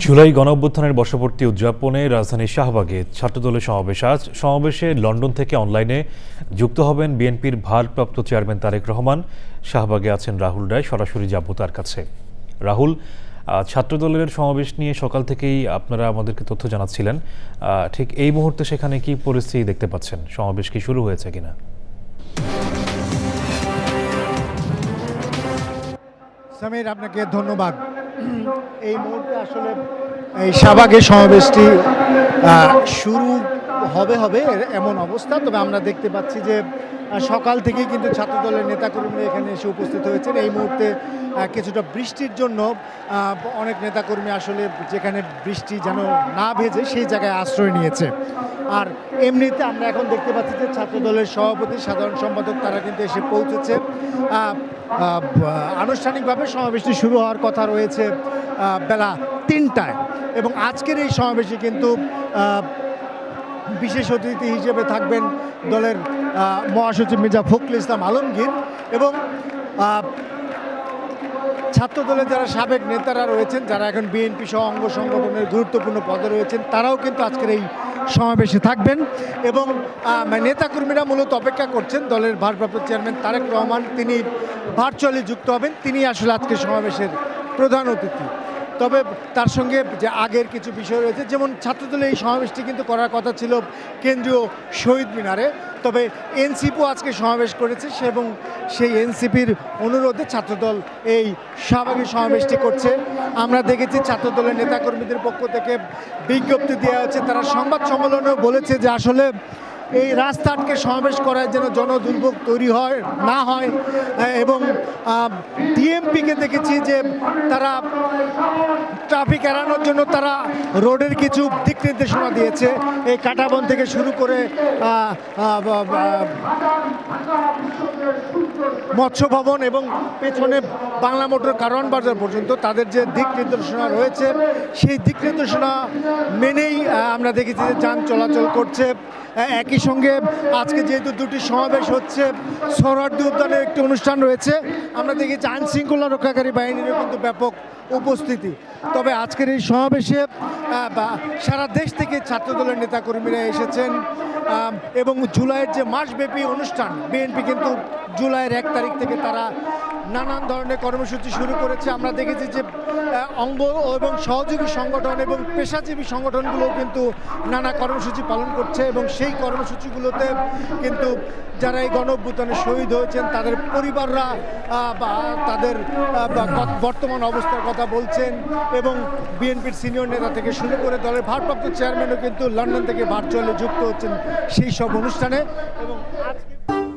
জুলাই গণঅভ্যুত্থানের বর্ষপূর্তি উদযাপনে রাজধানীর শাহবাগে ছাত্রদলের সমাবেশ। আজ সমাবেশে লন্ডন থেকে অনলাইনে যুক্ত হবেন বিএনপির ভারপ্রাপ্ত চেয়ারম্যান তারেক রহমান। শাহবাগে আছেন রাহুল রায়, সরাসরি যাব তার কাছে। রাহুল ছাত্রদলের সমাবেশ নিয়ে সকাল থেকেই আপনারা আমাদেরকে তথ্য জানাচ্ছিলেন। ঠিক এই মুহূর্তে সেখানে কি পরিস্থিতি দেখতে পাচ্ছেন? সমাবেশ কি শুরু হয়েছে কিনা? সামির, আপনাকে ধন্যবাদ। এই মুহূর্তে আসলে এই শাহবাগের সমাবেশটি শুরু হবে হবে এমন অবস্থা। তবে আমরা দেখতে পাচ্ছি যে সকাল থেকেই কিন্তু ছাত্রদলের নেতাকর্মীরা এখানে এসে উপস্থিত হয়েছেন। এই মুহূর্তে কিছুটা বৃষ্টির জন্য অনেক নেতাকর্মী আসলে যেখানে বৃষ্টি যেন না ভেজে সেই জায়গায় আশ্রয় নিয়েছে। আর এমনিতে আমরা এখন দেখতে পাচ্ছি যে ছাত্রদলের সভাপতি, সাধারণ সম্পাদক, তারা কিন্তু এসে পৌঁছেছে। আনুষ্ঠানিকভাবে সমাবেশটি শুরু হওয়ার কথা রয়েছে বেলা তিনটায়। এবং আজকের এই সমাবেশে কিন্তু বিশেষ অতিথি হিসেবে থাকবেন দলের মহাসচিব মির্জা ফখরুল ইসলাম আলমগীর এবং ছাত্র দলের যারা সাবেক নেতারা রয়েছেন, যারা এখন বিএনপি সহ অঙ্গ সংগঠনের গুরুত্বপূর্ণ পদে রয়েছেন, তারাও কিন্তু আজকের এই সমাবেশে থাকবেন এবং নেতাকর্মীরা মূলত অপেক্ষা করছেন দলের ভারপ্রাপ্ত চেয়ারম্যান তারেক রহমান, তিনি ভার্চুয়ালি যুক্ত হবেন, তিনি আসলে আজকে সমাবেশের প্রধান অতিথি। তবে তার সঙ্গে যে আগের কিছু বিষয় রয়েছে, যেমন ছাত্রদলের এই সমাবেশটি কিন্তু করার কথা ছিল কেন্দ্রীয় শহীদ মিনারে। তবে এনসিপিও আজকে সমাবেশ করেছে সে এবং সেই এনসিপির অনুরোধে ছাত্রদল এই শাহবাগী সমাবেশটি করছে। আমরা দেখেছি ছাত্রদলের নেতাকর্মীদের পক্ষ থেকে বিজ্ঞপ্তি দেওয়া হচ্ছে তারা সংবাদ সম্মেলনেও বলেছে যে আসলে এই রাস্তাটকে সমাবেশ করার যেন জনদুর্ভোগ তৈরি হয়, না হয় এবং ডিএমপিকে দেখেছি যে তারা ট্রাফিক এড়ানোর জন্য তারা রোডের কিছু দিক নির্দেশনা দিয়েছে। এই কাটাবন থেকে শুরু করে মৎস্য ভবন এবং পেছনে বাংলা মোটর কারওয়ান বাজার পর্যন্ত তাদের যে দিক নির্দেশনা রয়েছে, সেই দিক নির্দেশনা মেনেই আমরা দেখেছি যে যান চলাচল করছে। একই সঙ্গে আজকে যেহেতু দুটি সমাবেশ হচ্ছে সৌরার্দি উদ্যানের একটি অনুষ্ঠান রয়েছে। আমরা দেখেছি আইন শৃঙ্খলা রক্ষাকারী বাহিনীরও কিন্তু ব্যাপক উপস্থিতি। তবে আজকের এই সমাবেশে সারা দেশ থেকে ছাত্রদলের নেতাকর্মীরা এসেছেন। এবং জুলাইয়ের যে মাসব্যাপী অনুষ্ঠান বিএনপি কিন্তু জুলাইয়ের এক তারিখ থেকে তারা নানান ধরনের কর্মসূচি শুরু করেছে। আমরা দেখেছি যে অঙ্গ এবং সহযোগী সংগঠন এবং পেশাজীবী সংগঠনগুলো কিন্তু নানা কর্মসূচি পালন করছে এবং সেই কর্মসূচিগুলোতে কিন্তু যারা এই গণ শহীদ হয়েছেন, তাদের পরিবাররা বা তাদের বর্তমান অবস্থার কথা বলছেন এবং বিএনপির সিনিয়র নেতা থেকে শুরু করে দলের ভারপ্রাপ্ত চেয়ারম্যানও কিন্তু লন্ডন থেকে ভার্চুয়ালি যুক্ত হচ্ছেন সেই সব অনুষ্ঠানে এবং আজকে